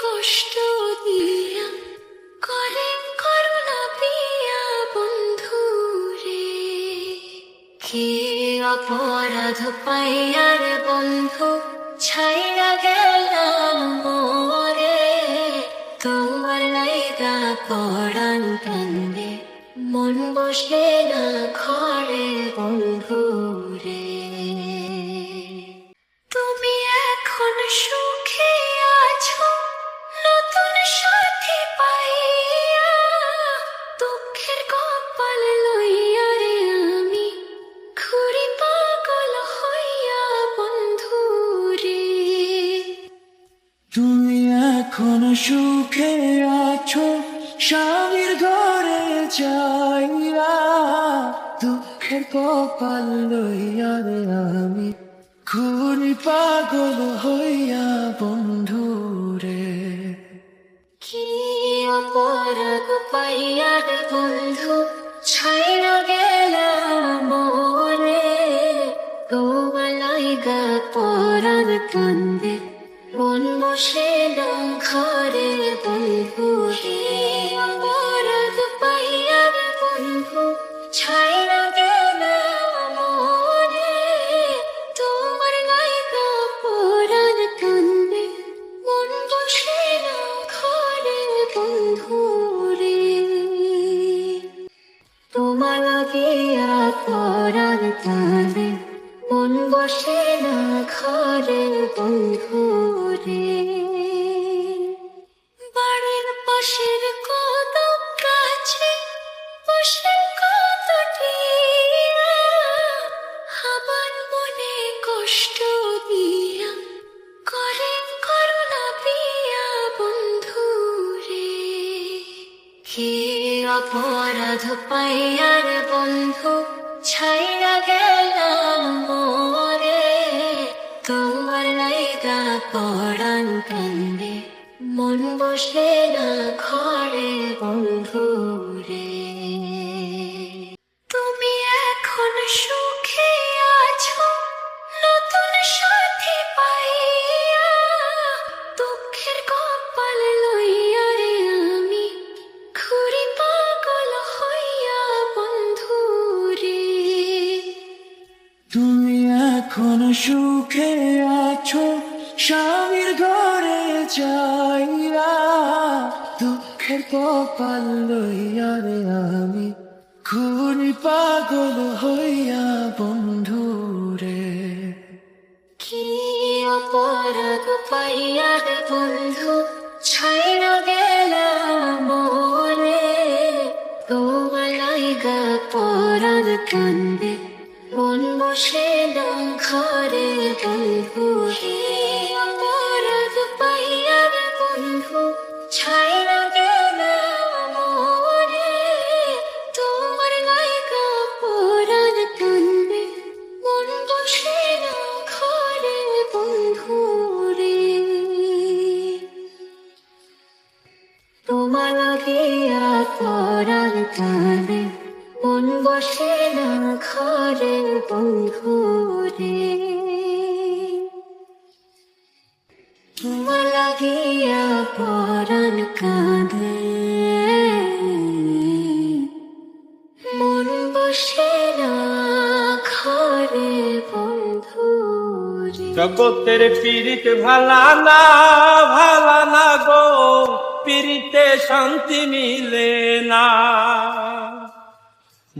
কষ্ট কি অপরাধ পাইয়ার বন্ধু ছাইরা গেলাম মোরে তোমার লাইগা পড়ান কান্দে, মন বসে না ঘরে বন্ধু রে দুঃখের কপাল আমি ঘুরি পাগল হইয়া তুমি এখন সুখে আছো, স্বামীর ঘরে যাইয়া, দুঃখের কপাল লইয়া রে আমি ঘুরি পাগল হইয়া বন্ধু অপরাধ রে বন্ধু ছাইরা গেলাম মোরে গোমালাইগা পরার কান্দে মন বসে পরার কানে মন বসে না ঘরে বন্ধু রে অপরাধ পাইয়ার বন্ধু ছাইরা গেলাম মোরে। তোমার লাইগা পড়ান কান্দে মন বসে না সুখে আছো, স্বামীর ঘরে যাইয়া দুঃখের কপাল লইয়া রে আমি ঘুরি পাগল হইয়া বন্ধু রে কি অপরাধ পাইয়ার বন্ধু ছাইরা গেলাম মোরে তোমালাইগা পরার কান্দে মন বসে ঘরে বন্ধু হে অপরাধ পাইয়ার বন্ধু ছাইরা গেলাম মোরে তোমার লাইগা পরার কান্দে মন বসে ঘরে বন্ধু রে তোমার পরার কানে মন বসে না ঘরে বন্ধু রে। তোমার লাগিয়া পরার কানে মন বসে না ঘরে বন্ধু জগতের পীড়িত ভালা না ভালা না গো, পীড়িতে শান্তি মিলে না।